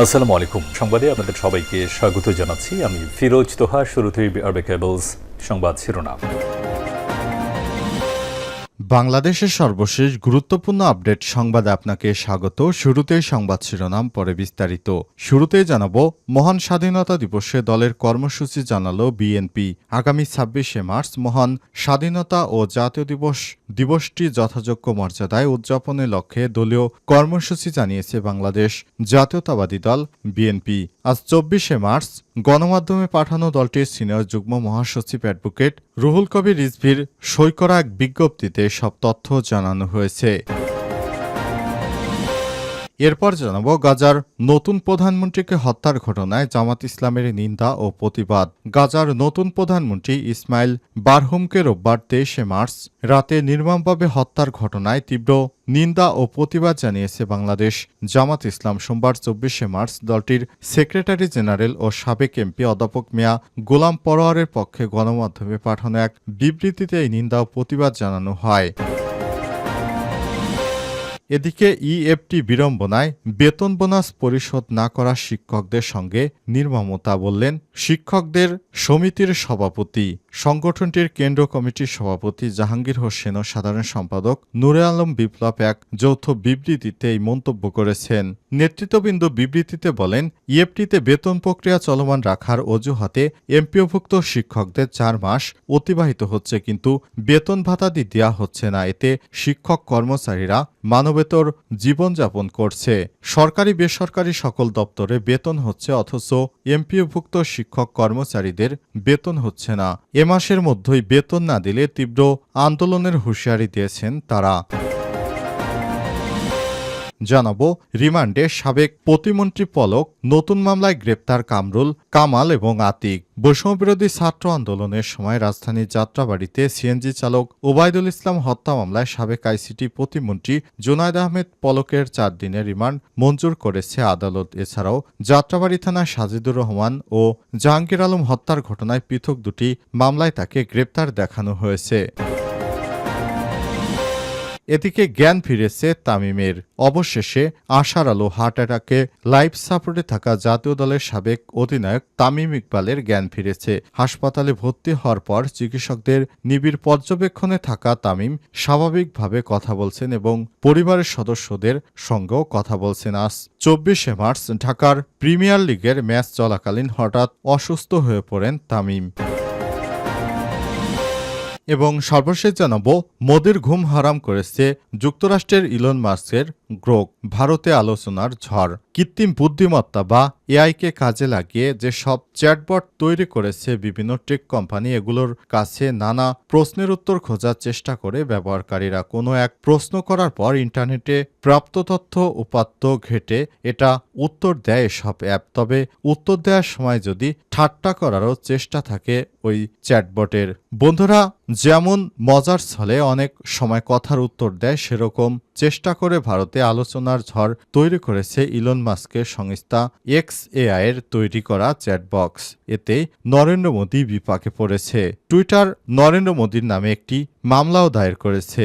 আসসালামু আলাইকুম। সংবাদে আপনাদের সবাইকে স্বাগত জানাচ্ছি। আমি ফিরোজ তোহা, শুরুতেই আরবে কেবলস সংবাদ শিরোনাম। বাংলাদেশের সর্বশেষ গুরুত্বপূর্ণ আপডেট সংবাদে আপনাকে স্বাগত। শুরুতে সংবাদ শিরোনাম, পরে বিস্তারিত। শুরুতেই জানাব, মহান স্বাধীনতা দিবসে দলের কর্মসূচি জানালো বিএনপি। আগামী ছাব্বিশে মার্চ মহান স্বাধীনতা ও জাতীয় দিবস দিবসটি যথাযোগ্য মর্যাদায় উদযাপনের লক্ষ্যে দলীয় কর্মসূচি জানিয়েছে বাংলাদেশ জাতীয়তাবাদী দল, বিএনপি। আজ চব্বিশে মার্চ গণমাধ্যমে পাঠানো দলটির সিনিয়র যুগ্ম মহাসচিব অ্যাডভোকেট রুহুল কবির রিজভির সই করা এক বিজ্ঞপ্তিতে সব তথ্য জানানো হয়েছে। এরপর জানাব, গাজার নতুন প্রধানমন্ত্রীকে হত্যার ঘটনায় জামাত ইসলামের নিন্দা ও প্রতিবাদ। গাজার নতুন প্রধানমন্ত্রী ইসমাইল বারহুমকে রোববার তেইশে মার্চ রাতে নির্মমভাবে হত্যার ঘটনায় তীব্র নিন্দা ও প্রতিবাদ জানিয়েছে বাংলাদেশ। জামাত ইসলাম সোমবার চব্বিশে মার্চ দলটির সেক্রেটারি জেনারেল ও সাবেক এমপি অধ্যাপক মিয়া গোলাম পরোয়ারের পক্ষে গণমাধ্যমে পাঠানো এক বিবৃতিতে এই নিন্দা ও প্রতিবাদ জানানো হয়। এদিকে ইএফটি বিড়ম্বনায় বেতন বোনাস পরিশোধ না করা শিক্ষকদের সঙ্গে নির্মমতা বললেন শিক্ষকদের সমিতির সভাপতি। সংগঠনটির কেন্দ্র কমিটির সভাপতি জাহাঙ্গীর হোসেন ও সাধারণ সম্পাদক নুরে আলম বিপ্লব এক যৌথ বিবৃতিতে এই মন্তব্য করেছেন। নেতৃত্ববৃন্দ বিবৃতিতে বলেন, ইএফটিতে বেতন প্রক্রিয়া চলমান রাখার অজুহাতে এমপিওভুক্ত শিক্ষকদের চার মাস অতিবাহিত হচ্ছে কিন্তু বেতন ভাতাদি দেওয়া হচ্ছে না। এতে শিক্ষক কর্মচারীরা মানবেতর জীবনযাপন করছে। সরকারি বেসরকারি সকল দপ্তরে বেতন হচ্ছে অথচ এমপিওভুক্ত শিক্ষক কর্মচারীদের বেতন হচ্ছে না। এ মাসের মধ্যেই বেতন না দিলে তীব্র আন্দোলনের হুঁশিয়ারি দিয়েছেন তারা। জানাব, রিমান্ডে সাবেক প্রতিমন্ত্রী পলক, নতুন মামলায় গ্রেপ্তার কামরুল, কামাল এবং আতিক। বৈষম্যবিরোধী ছাত্র আন্দোলনের সময় রাজধানীর যাত্রাবাড়িতে সিএনজি চালক ওবায়দুল ইসলাম হত্যা মামলায় সাবেক আইসিটি প্রতিমন্ত্রী জুনায়দ আহমেদ পলকের চার দিনের রিমান্ড মঞ্জুর করেছে আদালত। এছাড়াও যাত্রাবাড়ি থানায় সাজিদুর রহমান ও জাহাঙ্গীর আলম হত্যার ঘটনায় পৃথক দুটি মামলায় তাকে গ্রেপ্তার দেখানো হয়েছে। এদিকে জ্ঞান ফিরেছে তামিমের। অবশেষে আশার আলো হার্ট অ্যাটাকে লাইফ সাপোর্টে থাকা জাতীয় দলের সাবেক অধিনায়ক তামিম ইকবালের জ্ঞান ফিরেছে। হাসপাতালে ভর্তি হওয়ার পর চিকিৎসকদের নিবিড় পর্যবেক্ষণে থাকা তামিম স্বাভাবিকভাবে কথা বলছেন এবং পরিবারের সদস্যদের সঙ্গেও কথা বলছেন। আজ চব্বিশে মার্চ ঢাকার প্রিমিয়ার লিগের ম্যাচ চলাকালীন হঠাৎ অসুস্থ হয়ে পড়েন তামিম। এবং সর্বশেষ জানাব মোদির ঘুম হারাম করেছে যুক্তরাষ্ট্রের ইলন মাস্কের গ্রোক ভারতে আলোচনার ঝড়। কৃত্রিম বুদ্ধিমত্তা বা এআইকে কাজে লাগিয়ে যে সব চ্যাটবট তৈরি করেছে বিভিন্ন টেক কোম্পানি, এগুলোর কাছে নানা প্রশ্নের উত্তর খোঁজার চেষ্টা করে ব্যবহারকারীরা। কোনো এক প্রশ্ন করার পর ইন্টারনেটে প্রাপ্ত তথ্য উপাত্ত ঘেটে এটা উত্তর দেয় এসব অ্যাপ। তবে উত্তর দেওয়ার সময় যদি ঠাট্টা করারও চেষ্টা থাকে ওই চ্যাটবটের। বন্ধুরা, যেমন মজার ছলে অনেক সময় কথার উত্তর দেয়, সেরকম চেষ্টা করে ভারতে আলোচনার ঝড় তৈরি করেছে ইলন মাস্কের সংস্থা এক্স এআই এর তৈরি করা চ্যাটবক্স। এতে নরেন্দ্র মোদী বিপাকে পড়েছে। টুইটার নরেন্দ্র মোদীর নামে একটি মামলাও দায়ের করেছে।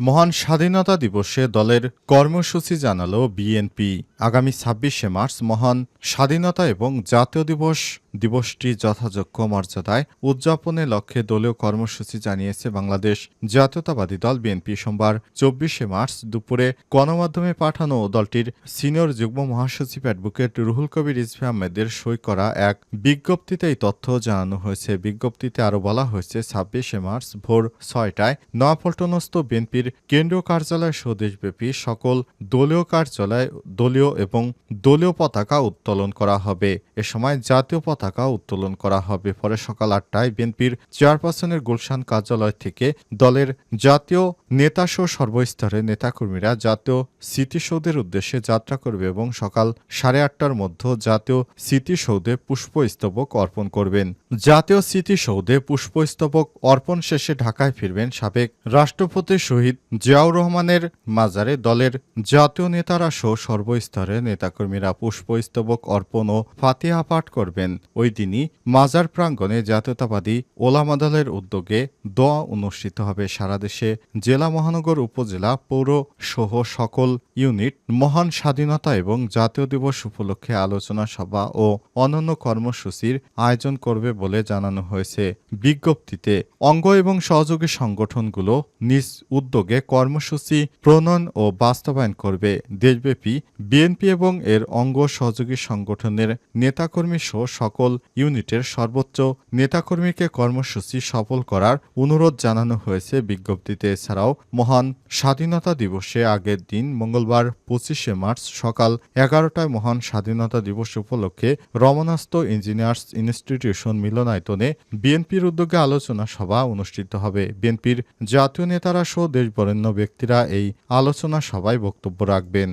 মহান স্বাধীনতা দিবসে দলের কর্মসূচি জানালো বিএনপি। আগামী ছাব্বিশে মার্চ মহান স্বাধীনতা এবং জাতীয় দিবস দিবসটি যথাযোগ্য মর্যাদায় উদযাপনের লক্ষ্যে দলীয় কর্মসূচি জানিয়েছে বাংলাদেশ জাতীয়তাবাদী দল বিএনপি। সোমবার চব্বিশে মার্চ দুপুরে গণমাধ্যমে পাঠানো দলটির সিনিয়র যুগ্ম মহাসচিব অ্যাডভোকেট রুহুল কবির রিজভি আহমেদের সই করা এক বিজ্ঞপ্তিতে এই তথ্য জানানো হয়েছে। বিজ্ঞপ্তিতে আরও বলা হয়েছে, ছাব্বিশে মার্চ ভোর ছয়টায় নয়াপল্টনস্থ বিএনপির কেন্দ্রীয় কার্যালয় স্বদেশব্যাপী সকল দলীয় কার্যালয়, দলীয় এবং দলীয় পতাকা উত্তোলন করা হবে। এ সময় জাতীয় পতাকা উত্তোলন করা হবে। পরে সকাল আটটায় বিএনপির চেয়ারপারসনের গুলশান কার্যালয় থেকে দলের জাতীয় নেতাসহ সর্বস্তরের নেতাকর্মীরা জাতীয় স্মৃতিসৌধের উদ্দেশ্যে যাত্রা করবে এবং সকাল সাড়ে আটটার মধ্যে জাতীয় স্মৃতিসৌধে পুষ্পস্তবক অর্পণ করবেন। জাতীয় স্মৃতিসৌধে পুষ্পস্তবক অর্পণ শেষে ঢাকায় ফিরবেন সাবেক রাষ্ট্রপতি শহীদ জিয়াউর রহমানের মাজারে দলের জাতীয় নেতারা সহ সর্বস্তরের নেতাকর্মীরা পুষ্পস্তবক অর্পণ ও ফাতিহা পাঠ করবেন। ওই দিনই মাজার প্রাঙ্গণে জাতীয়তাবাদী ওলামা দলের উদ্যোগে দোয়া অনুষ্ঠিত হবে সারা দেশে। জেলা মহানগর, উপজেলা, পৌর সহ সকল ইউনিট, মহান স্বাধীনতা এবং জাতীয় দিবস উপলক্ষে আলোচনা সভা ও অন্যান্য কর্মসূচির আয়োজন করবে বলে জানানো হয়েছে। বিজ্ঞপ্তিতে অঙ্গ এবং সহযোগী সংগঠনগুলো নিজ উদ্যোগে কর্মসূচি প্রণয়ন ও বাস্তবায়ন করবে। দেশব্যাপী বিএনপি এবং এর অঙ্গ সহযোগী সংগঠনের নেতাকর্মী সহ সকল ইউনিটের সর্বোচ্চ নেতাকর্মীকে কর্মসূচি সফল করার অনুরোধ জানানো হয়েছে বিজ্ঞপ্তিতে। এছাড়াও মহান স্বাধীনতা দিবসে আগের দিন মঙ্গলবার পঁচিশে মার্চ সকাল এগারোটায় মহান স্বাধীনতা দিবস উপলক্ষে রমনাস্ত ইঞ্জিনিয়ার্স ইনস্টিটিউশন মিলনায়তনে বিএনপির উদ্যোগে আলোচনা সভা অনুষ্ঠিত হবে। বিএনপির জাতীয় নেতারা সহ দেশ বরেণ্য ব্যক্তিরা এই আলোচনা সভায় বক্তব্য রাখবেন।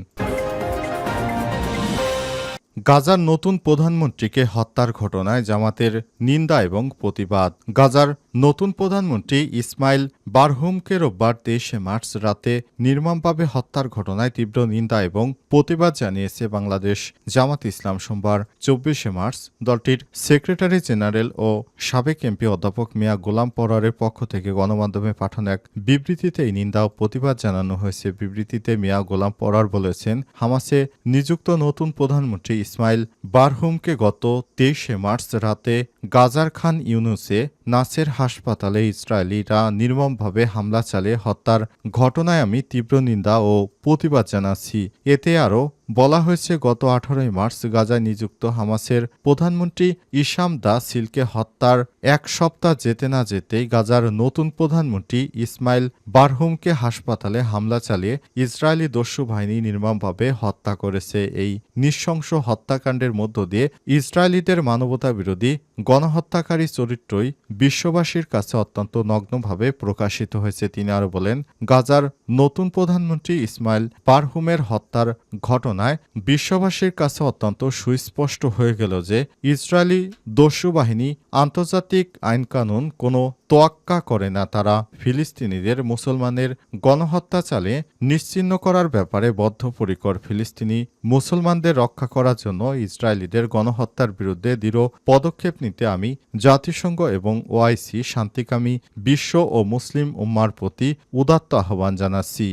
গাজার নতুন প্রধানমন্ত্রীকে হত্যার ঘটনায় জামাতের নিন্দা এবং প্রতিবাদ। গাজার নতুন প্রধানমন্ত্রী ইসমাইল বারহুমকে রোববার তেইশে মার্চ রাতে নির্মমভাবে হত্যার ঘটনায় তীব্র নিন্দা এবং প্রতিবাদ জানিয়েছে বাংলাদেশ জামাত ইসলাম সোমবার, চব্বিশে মার্চ। দলটির সেক্রেটারি জেনারেল ও সাবেক এমপি অধ্যাপক মিয়া গোলাম পরারের পক্ষ থেকে গণমাধ্যমে পাঠানো এক বিবৃতিতে এই নিন্দা ও প্রতিবাদ জানানো হয়েছে। বিবৃতিতে মিয়া গোলাম পরার বলেছেন, হামাসে নিযুক্ত নতুন প্রধানমন্ত্রী ইসমাইল বারহুমকে গত তেইশে মার্চ রাতে গাজার খান ইউনুসে নাসের হাসপাতালে ইসরায়েলিরা নির্মমভাবে হামলা চালিয়ে হত্যার ঘটনায় আমি তীব্র নিন্দা ও প্রতিবাদ জানাচ্ছি। এতে আরও বলা হয়েছে, গত আঠারোই মার্চ গাজায় নিযুক্ত হামাসের প্রধানমন্ত্রী ইসাম দা সিলকে হত্যার এক সপ্তাহ যেতে না যেতেই গাজার নতুন প্রধানমন্ত্রী ইসমাইল বারহুমকে হাসপাতালে হামলা চালিয়ে ইসরায়েলি দস্যু বাহিনী নির্মমভাবে হত্যা করেছে। এই নৃশংস হত্যাকাণ্ডের মধ্য দিয়ে ইসরায়েলিদের মানবতা বিরোধী গণহত্যাকারী চরিত্রই বিশ্ববাসীর কাছে অত্যন্ত নগ্নভাবে প্রকাশিত হয়েছে, তিনি আরও বলেন, গাজার নতুন প্রধানমন্ত্রী ইসমাইল পারহুমের হত্যার ঘটনায় বিশ্ববাসীর কাছে অত্যন্ত সুস্পষ্ট হয়ে গেল যে, ইসরায়েলি দস্যু বাহিনী আন্তর্জাতিক আইনকানুন কোনো তোয়াক্কা করে না তারা ফিলিস্তিনিদের মুসলমানের গণহত্যা চালে নিশ্চিহ্ন করার ব্যাপারে বদ্ধপরিকর ফিলিস্তিনি মুসলমানদের রক্ষা করার জন্য ইসরায়েলিদের গণহত্যার বিরুদ্ধে দৃঢ় পদক্ষেপ নিতে আমি জাতিসংঘ এবং ওআইসি শান্তিকামী বিশ্ব ও মুসলিম উম্মার প্রতি উদাত্ত আহ্বান জানাচ্ছি।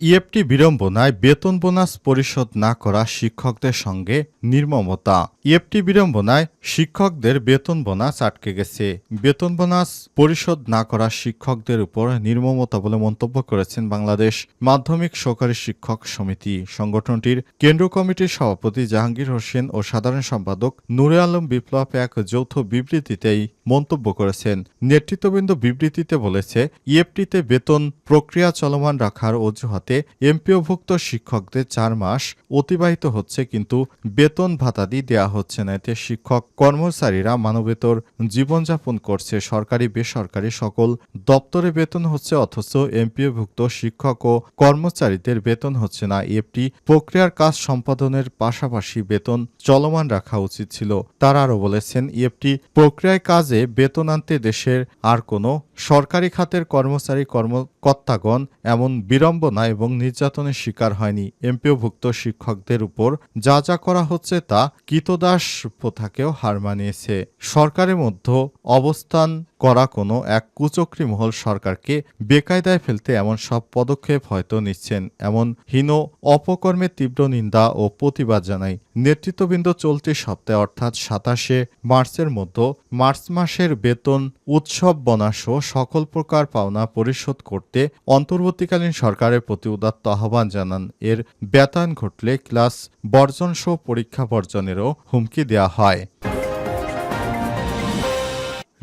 ইএফটি বিড়ম্বনায় বেতন বোনাস পরিশোধ না করা শিক্ষকদের সঙ্গে নির্মমতা। ইএফটি বিড়ম্বনায় শিক্ষকদের বেতন বোনাস আটকে গেছে। বেতন বোনাস পরিশোধ না করা শিক্ষকদের উপর নির্মমতা বলে মন্তব্য করেছেন বাংলাদেশ মাধ্যমিক সহকারী শিক্ষক সমিতি। সংগঠনটির কেন্দ্র কমিটির সভাপতি জাহাঙ্গীর হোসেন ও সাধারণ সম্পাদক নুরে আলম বিপ্লব এক যৌথ বিবৃতিতেই মন্তব্য করেছেন। নেতৃত্ববৃন্দ বিবৃতিতে বলেছে, ইএফটিতে বেতন প্রক্রিয়া চলমান রাখার অজুহাতে এমপিওভুক্ত শিক্ষকদের চার মাস অতিবাহিত হচ্ছে কিন্তু বেতন ভাতাদি দেয়া হচ্ছে না। এতে শিক্ষক কর্মচারীরা মানবেতর জীবনযাপন করছে সরকারি, বেসরকারি সকল দপ্তরে বেতন হচ্ছে, অথচ এমপিওভুক্ত শিক্ষক ও কর্মচারীদের বেতন হচ্ছে না। এফটি প্রক্রিয়ার কাজ সম্পাদনের পাশাপাশি বেতন চলমান রাখা উচিত ছিল। তারা আরও বলেছেন ইএফটি প্রক্রিয়ায় কাজে বেতন আনতে দেশের আর কোনো সরকারি খাতের কর্মচারী, কর্মকর্তাগণ এমন বিড়ম্বনা এবং নির্যাতনের শিকার হয়নি। এমপিওভুক্ত শিক্ষকদের উপর যা যা করা হচ্ছে তা কীতদাস প্রথাকেও হার মানিয়েছে। সরকারের মধ্যে অবস্থান করা কোনো এক কুচক্রী মহল সরকারকে বেকায়দায় ফেলতে এমন সব পদক্ষেপ হয়তো নিচ্ছেন। এমন হীন অপকর্মের তীব্র নিন্দা ও প্রতিবাদ জানাই নেতৃত্ববৃন্দ চলতি সপ্তাহে, অর্থাৎ সাতাশে মার্চের মধ্যে মার্চ মাসের বেতন, উৎসব বনাসহ সকল প্রকার পাওনা পরিশোধ করতে অন্তর্বর্তীকালীন সরকারের প্রতি উদাত্ত আহ্বান জানান। এর ব্যতায়ন ঘটলে ক্লাস বর্জন সহ পরীক্ষা বর্জনেরও হুমকি দেওয়া হয়।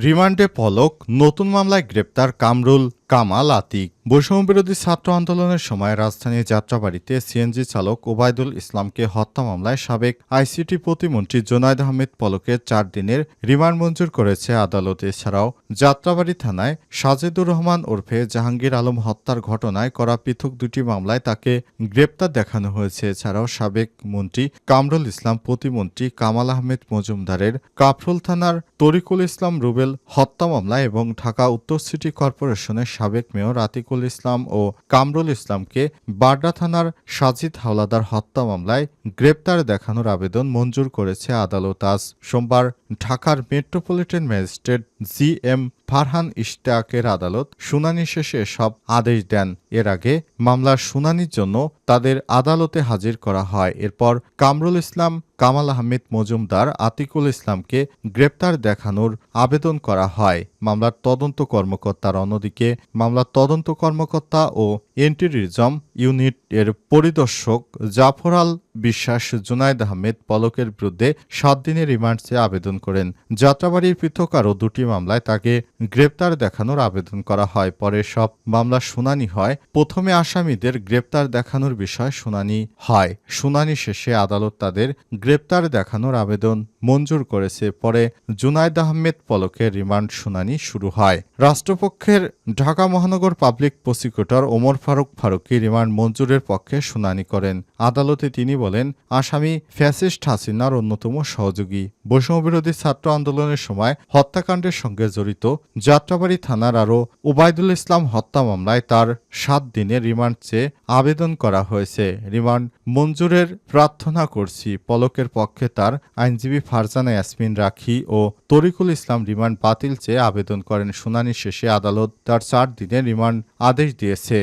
রিমান্ডে পলক নতুন মামলায় গ্রেপ্তার কামরুল। কামাল আতিক। বৈষম্যবিরোধী ছাত্র আন্দোলনের সময় রাজধানীর যাত্রাবাড়িতে সিএনজি চালক ওবায়দুল ইসলামকে হত্যা মামলায় সাবেক আইসিটি প্রতিমন্ত্রী জোনায়দ আহমেদ পলকের চার দিনের রিমান্ড মঞ্জুর করেছে আদালত। এছাড়াও যাত্রাবাড়ি থানায় সাজেদুর রহমান ওরফে জাহাঙ্গীর আলম হত্যার ঘটনায় করা পৃথক দুটি মামলায় তাকে গ্রেপ্তার দেখানো হয়েছে। এছাড়াও সাবেক মন্ত্রী কামরুল ইসলাম, প্রতিমন্ত্রী কামাল আহমেদ মজুমদারের কাফরুল থানার তরিকুল ইসলাম রুবেল হত্যা মামলা এবং ঢাকা উত্তর সিটি কর্পোরেশনের সাবেক মেয়র আতিকুল ইসলাম ও কামরুল ইসলামকে বাড্ডা থানার সাজিদ হাওলাদার হত্যা মামলায় গ্রেপ্তার দেখানোর আবেদন মঞ্জুর করেছে আদালত। আজ সোমবার ঢাকার metropolitan magistrate G M Farhan ইশতাকের আদালত শুনানি শেষে সব আদেশ দেন। এর আগে মামলার শুনানির জন্য তাদের আদালতে হাজির করা হয়। এরপর কামরুল ইসলাম, কামাল আহমেদ মজুমদার, আতিকুল ইসলামকে গ্রেপ্তার দেখানোর আবেদন করা হয়। মামলার তদন্ত কর্মকর্তার অন্যদিকে মামলার তদন্ত কর্মকর্তা ও এন্টিরিজম ইউনিট এর পরিদর্শক জাফর আল বিশ্বাস জুনায়দ আহমেদ পলকের বিরুদ্ধে সাত দিনের রিমান্ড চেয়ে আবেদন করেন। যাত্রাবাড়ির পৃথক আরও দুটি মামলায় তাকে গ্রেপ্তার দেখানোর আবেদন করা হয়। পরে সব মামলা শুনানি হয়। প্রথমে আসামিদের গ্রেপ্তার দেখানোর বিষয় শুনানি হয়। শুনানি শেষে আদালত তাদের গ্রেপ্তার দেখানোর আবেদন মঞ্জুর করেছে। পরে জুনায়দ আহমেদ পলকের রিমান্ড শুনানি শুরু হয়। রাষ্ট্রপক্ষের ঢাকা মহানগর public prosecutor Omar Faruk Faruki remand মঞ্জুরের পক্ষে শুনানি করেন। আদালতে তিনি বলেন, আসামি ফ্যাসিস্ট হাসিনার অন্যতম সহযোগী। বৈষম্যবিরোধী ছাত্র আন্দোলনের সময় হত্যাকাণ্ডের সঙ্গে জড়িত যাত্রাবাড়ি থানার আরও ওবায়দুল ইসলাম হত্যা মামলায় তার সাত দিনের রিমান্ড চেয়ে আবেদন করা হয়েছে। রিমান্ড, মঞ্জুরের প্রার্থনা করছি। পলকের পক্ষে তার আইনজীবী ফারজানা ইয়াসমিন রাখি ও তরিকুল ইসলাম রিমান্ড বাতিল চেয়ে আবেদন করেন। শুনানি শেষে আদালত তার চার দিনে রিমান্ড আদেশ দিয়েছে।